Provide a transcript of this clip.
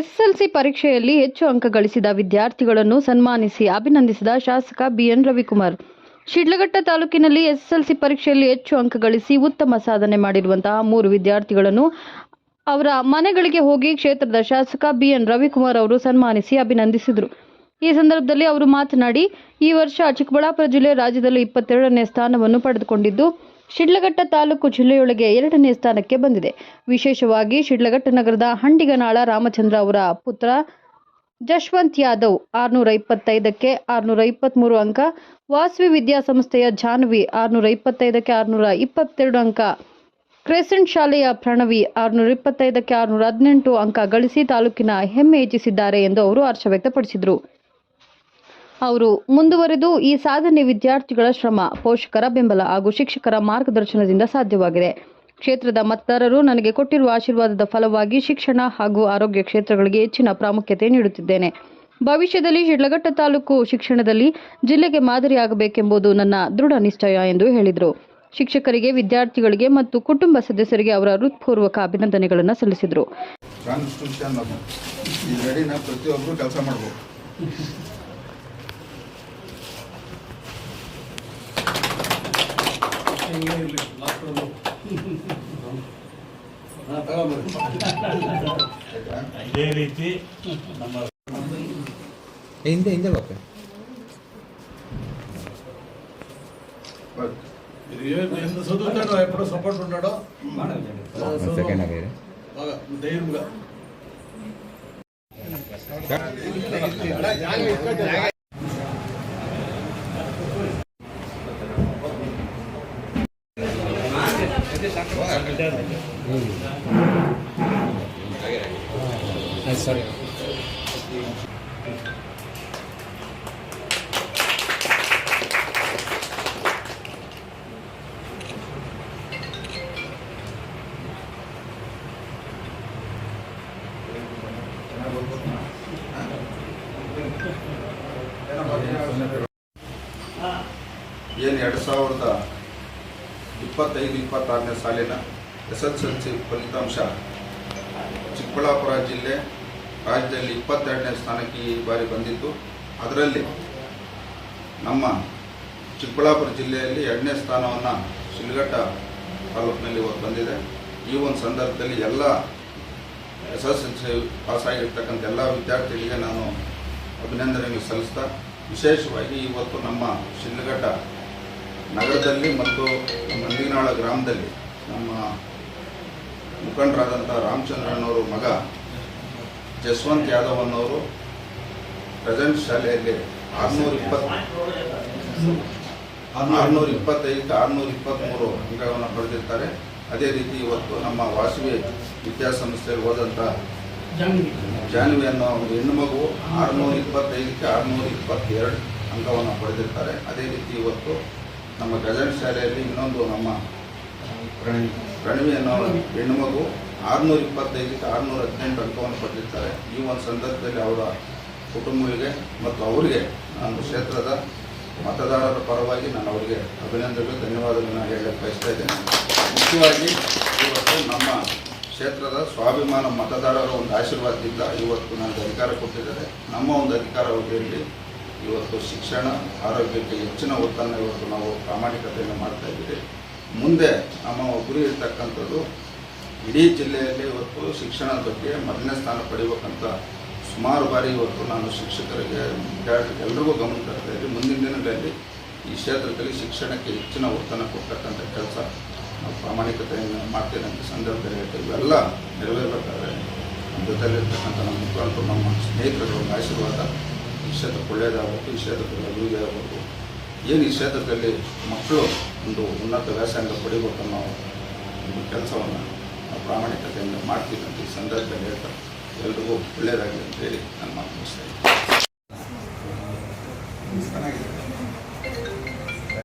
SSLC ಪರೀಕ್ಷೆಯಲ್ಲಿ ಹೆಚ್ಚು ಅಂಕ ಗಳಿಸಿದ ವಿದ್ಯಾರ್ಥಿಗಳನ್ನು ಸನ್ಮಾನಿಸಿ ಅಭಿನಂದಿಸಿದ ಶಾಸಕ ಬಿಎನ್ ರವಿಕುಮಾರ್. ಶಿಡ್ಲಘಟ್ಟ ತಾಲೂಕಿನಲ್ಲಿ ಎಸ್ಎಸ್ಎಲ್ಸಿ ಪರೀಕ್ಷೆಯಲ್ಲಿ ಹೆಚ್ಚು ಅಂಕ ಗಳಿಸಿ ಉತ್ತಮ ಸಾಧನೆ ಮಾಡಿರುವಂತಹ ಮೂರು ವಿದ್ಯಾರ್ಥಿಗಳನ್ನು ಅವರ ಮನೆಗಳಿಗೆ ಹೋಗಿ ಕ್ಷೇತ್ರದ ಶಾಸಕ ಬಿಎನ್ ರವಿಕುಮಾರ್ ಅವರು ಸನ್ಮಾನಿಸಿ ಅಭಿನಂದಿಸಿದರು. ಈ ಸಂದರ್ಭದಲ್ಲಿ ಅವರು ಮಾತನಾಡಿ, ಈ ವರ್ಷ ಚಿಕ್ಕಬಳ್ಳಾಪುರ ಜಿಲ್ಲೆ ರಾಜ್ಯದಲ್ಲಿ ಇಪ್ಪತ್ತೆರಡನೇ ಸ್ಥಾನವನ್ನು ಪಡೆದುಕೊಂಡಿದ್ದು ಶಿಡ್ಲಘಟ್ಟ ತಾಲೂಕು ಜಿಲ್ಲೆಯೊಳಗೆ ಎರಡನೇ ಸ್ಥಾನಕ್ಕೆ ಬಂದಿದೆ. ವಿಶೇಷವಾಗಿ ಶಿಡ್ಲಘಟ್ಟ ನಗರದ ಹಂಡಿಗನಾಳ ರಾಮಚಂದ್ರ ಅವರ ಪುತ್ರ ಜಶ್ವಂತ್ ಯಾದವ್ ಆರುನೂರ ಇಪ್ಪತ್ತೈದಕ್ಕೆ ಆರುನೂರ ಇಪ್ಪತ್ತ್ಮೂರು ಅಂಕ, ವಾಸವಿ ವಿದ್ಯಾಸಂಸ್ಥೆಯ ಜಾನ್ವಿ ಆರುನೂರ ಇಪ್ಪತ್ತೈದಕ್ಕೆ ಆರುನೂರ ಇಪ್ಪತ್ತೆರಡು ಅಂಕ, ಕ್ರೆಸೆಂಟ್ ಶಾಲೆಯ ಪ್ರಣವಿ ಆರುನೂರ ಇಪ್ಪತ್ತೈದಕ್ಕೆ ಆರುನೂರ ಹದಿನೆಂಟು ಅಂಕ ಗಳಿಸಿ ತಾಲೂಕಿನ ಹೆಮ್ಮೆ ಹೆಚ್ಚಿಸಿದ್ದಾರೆ ಎಂದು ಅವರು ಹರ್ಷ ವ್ಯಕ್ತಪಡಿಸಿದರು. ಅವರು, ಮುಂದುವರೆದು ಈ ಸಾಧನೆ ವಿದ್ಯಾರ್ಥಿಗಳ ಶ್ರಮ, ಪೋಷಕರ ಬೆಂಬಲ ಹಾಗೂ ಶಿಕ್ಷಕರ ಮಾರ್ಗದರ್ಶನದಿಂದ ಸಾಧ್ಯವಾಗಿದೆ. ಕ್ಷೇತ್ರದ ಮತದಾರರು ನನಗೆ ಕೊಟ್ಟಿರುವ ಆಶೀರ್ವಾದದ ಫಲವಾಗಿ ಶಿಕ್ಷಣ ಹಾಗೂ ಆರೋಗ್ಯ ಕ್ಷೇತ್ರಗಳಿಗೆ ಹೆಚ್ಚಿನ ಪ್ರಾಮುಖ್ಯತೆ ನೀಡುತ್ತಿದ್ದೇನೆ. ಭವಿಷ್ಯದಲ್ಲಿ ಶಿಡ್ಲಘಟ್ಟ ತಾಲೂಕು ಶಿಕ್ಷಣದಲ್ಲಿ ಜಿಲ್ಲೆಗೆ ಮಾದರಿಯಾಗಬೇಕೆಂಬುದು ನನ್ನ ದೃಢ ನಿಶ್ಚಯ ಎಂದು ಹೇಳಿದರು. ಶಿಕ್ಷಕರಿಗೆ, ವಿದ್ಯಾರ್ಥಿಗಳಿಗೆ ಮತ್ತು ಕುಟುಂಬ ಸದಸ್ಯರಿಗೆ ಅವರ ಹೃತ್ಪೂರ್ವಕ ಅಭಿನಂದನೆಗಳನ್ನು ಸಲ್ಲಿಸಿದರು. ಇದೇ ರೀತಿ ನಮ್ಮ ಹಿಂದೆ ಹಿಂದೆ ಬಾಪ ಬಟ್ ఇది ఎంత చదువుతాడో ఎప్పుడో సపోర్ట్ ఉన్నాడో ಸೆಕೆಂಡ್ ಆಯ್ತು ಸರಿ ಏನು ಎರಡು ಸಾವಿರದ ಇಪ್ಪತ್ತೈದು ಇಪ್ಪತ್ತಾರನೇ ಸಾಲಿನ ಎಸ್ ಎಲ್ ಸಿ ಫಲಿತಾಂಶ ಚಿಕ್ಕಬಳ್ಳಾಪುರ ಜಿಲ್ಲೆ ರಾಜ್ಯದಲ್ಲಿ ಇಪ್ಪತ್ತೆರಡನೇ ಸ್ಥಾನಕ್ಕೆ ಈ ಬಾರಿ ಬಂದಿತ್ತು. ಅದರಲ್ಲಿ ನಮ್ಮ ಚಿಕ್ಕಬಳ್ಳಾಪುರ ಜಿಲ್ಲೆಯಲ್ಲಿ ಎರಡನೇ ಸ್ಥಾನವನ್ನು ಶಿಲ್ಘಟ್ಟ ತಾಲೂಕಿನಲ್ಲಿ ಇವತ್ತು ಬಂದಿದೆ. ಈ ಒಂದು ಸಂದರ್ಭದಲ್ಲಿ ಎಲ್ಲ ಎಸ್ ಎಸ್ ಎಲ್ ಸಿ ಪಾಸಾಗಿರ್ತಕ್ಕಂಥ ಎಲ್ಲ ವಿದ್ಯಾರ್ಥಿಗಳಿಗೆ ನಾನು ಅಭಿನಂದನೆಗಳು ಸಲ್ಲಿಸ್ತಾ, ವಿಶೇಷವಾಗಿ ಇವತ್ತು ನಮ್ಮ ಶಿಲ್ಘಟ್ಟ ನಗರದಲ್ಲಿ ಮತ್ತು ನಂದಿನಾಳ ಗ್ರಾಮದಲ್ಲಿ ನಮ್ಮ ಮುಖಂಡರಾದಂಥ ರಾಮಚಂದ್ರನವರು ಮಗ ಜಸ್ವಂತ್ ಯಾದವ್ ಅನ್ನೋರು ಪ್ರೆಸೆಂಟ್ ಶಾಲೆಯಲ್ಲಿ ಆರುನೂರ ಇಪ್ಪತ್ತು ಆರುನೂರ ಇಪ್ಪತ್ತೈದು ಆರುನೂರ ಇಪ್ಪತ್ತ್ಮೂರು ಅಂಕಗಳನ್ನು ಪಡೆದಿರ್ತಾರೆ ಅದೇ ರೀತಿ ಇವತ್ತು ನಮ್ಮ ವಾಸವಿ ವಿದ್ಯಾಸಂಸ್ಥೆಯಲ್ಲಿ ಹೋದಂಥ ಜಾನ್ವಿ ಅನ್ನೋ ಒಂದು ಹೆಣ್ಣು ಮಗು ಆರುನೂರ ಇಪ್ಪತ್ತೈದಕ್ಕೆ ಆರುನೂರ ಇಪ್ಪತ್ತೆರಡು ಅಂಕವನ್ನು ಪಡೆದಿರ್ತಾರೆ ಅದೇ ರೀತಿ ಇವತ್ತು ನಮ್ಮ ಗಜನ್ ಶಾಲೆಯಲ್ಲಿ ಇನ್ನೊಂದು ನಮ್ಮ ಪ್ರಣವಿ. ಅನ್ನೋ ಹೆಣ್ಣು ಮಗು ಆರುನೂರ ಇಪ್ಪತ್ತೈದಕ್ಕೆ ಆರುನೂರ ಹದಿನೆಂಟು ಅಂಕವನ್ನು ಪಡೆದಿರ್ತಾರೆ. ಈ ಒಂದು ಸಂದರ್ಭದಲ್ಲಿ ಅವರ ಕುಟುಂಬಗಳಿಗೆ ಮತ್ತು ಅವರಿಗೆ ನಾನು ಕ್ಷೇತ್ರದ ಮತದಾರರ ಪರವಾಗಿ ನಾನು ಅವರಿಗೆ ಅಭಿನಂದನೆಗಳು, ಧನ್ಯವಾದಗಳನ್ನು ಹೇಳಕ್ಕೆ ಬಯಸ್ತಾ ಇದ್ದೇನೆ. ಮುಖ್ಯವಾಗಿ ಇವತ್ತು ನಮ್ಮ ಕ್ಷೇತ್ರದ ಸ್ವಾಭಿಮಾನ ಮತದಾರರ ಒಂದು ಆಶೀರ್ವಾದದಿಂದ ಇವತ್ತು ನನಗೆ ಅಧಿಕಾರ ಕೊಟ್ಟಿದ್ದಾರೆ. ನಮ್ಮ ಒಂದು ಅಧಿಕಾರ ಅವಧಿಯಲ್ಲಿ ಇವತ್ತು ಶಿಕ್ಷಣ, ಆರೋಗ್ಯಕ್ಕೆ ಹೆಚ್ಚಿನ ಒತ್ತನ್ನು ಇವತ್ತು ನಾವು ಪ್ರಾಮಾಣಿಕತೆಯನ್ನು ಮಾಡ್ತಾ ಇದ್ದೀವಿ. ಮುಂದೆ ನಮ್ಮ ಗುರಿ ಇರ್ತಕ್ಕಂಥದ್ದು ಇಡೀ ಜಿಲ್ಲೆಯಲ್ಲಿ ಇವತ್ತು ಶಿಕ್ಷಣದ ಬಗ್ಗೆ ಮೊದಲನೇ ಸ್ಥಾನ ಪಡಿಬೇಕಂತ ಸುಮಾರು ಬಾರಿ ಇವತ್ತು ನಾನು ಶಿಕ್ಷಕರಿಗೆ ವಿದ್ಯಾರ್ಥಿಗೆ ಎಲ್ರಿಗೂ ಗಮನ ತರ್ತಾ ಇದ್ದೀನಿ. ಮುಂದಿನ ದಿನಗಳಲ್ಲಿ ಈ ಕ್ಷೇತ್ರದಲ್ಲಿ ಶಿಕ್ಷಣಕ್ಕೆ ಹೆಚ್ಚಿನ ಒತ್ತನ್ನು ಕೊಡ್ತಕ್ಕಂಥ ಕೆಲಸ ನಾವು ಪ್ರಾಮಾಣಿಕತೆಯನ್ನು ಮಾಡ್ತೇನೆ ಅಂತ ಸಂದರ್ಭದಲ್ಲಿ ಹೇಳ್ತೇವೆ ಇವೆಲ್ಲ ನೆರವೇರಬೇಕಾದ್ರೆ ನಮ್ಮ ಜೊತೆಯಲ್ಲಿರ್ತಕ್ಕಂಥ ನಮ್ಮ ಮುಖಂಡರು, ನಮ್ಮ ಸ್ನೇಹಿತರ ಒಂದು ಆಶೀರ್ವಾದ ಈ ಕ್ಷೇತ್ರಕ್ಕೆ ಒಳ್ಳೆಯದಾಗಬೇಕು ಈ ಕ್ಷೇತ್ರದಲ್ಲಿ ಅಭಿವೃದ್ಧಿ ಆಗಬೇಕು ಏನು ಈ ಕ್ಷೇತ್ರದಲ್ಲಿ ಮಕ್ಕಳು ಒಂದು ಉನ್ನತ ವ್ಯಾಸಂಗ ಪಡಿಬೇಕನ್ನೋ ಒಂದು ಕೆಲಸವನ್ನು ಪ್ರಾಮಾಣಿಕತೆಯಿಂದ ಮಾಡ್ತೀವಿ ಅಂತ ಈ ಸಂದರ್ಭದಲ್ಲಿ ಹೇಳ್ತಾ ಎಲ್ರಿಗೂ ಒಳ್ಳೆಯದಾಗಲಿ ಅಂತ ಹೇಳಿ ನಾನು ಮಾತು ಮುಗಿಸ್ತಾ ಇದ್ದೀನಿ. ಚೆನ್ನಾಗಿದೆ.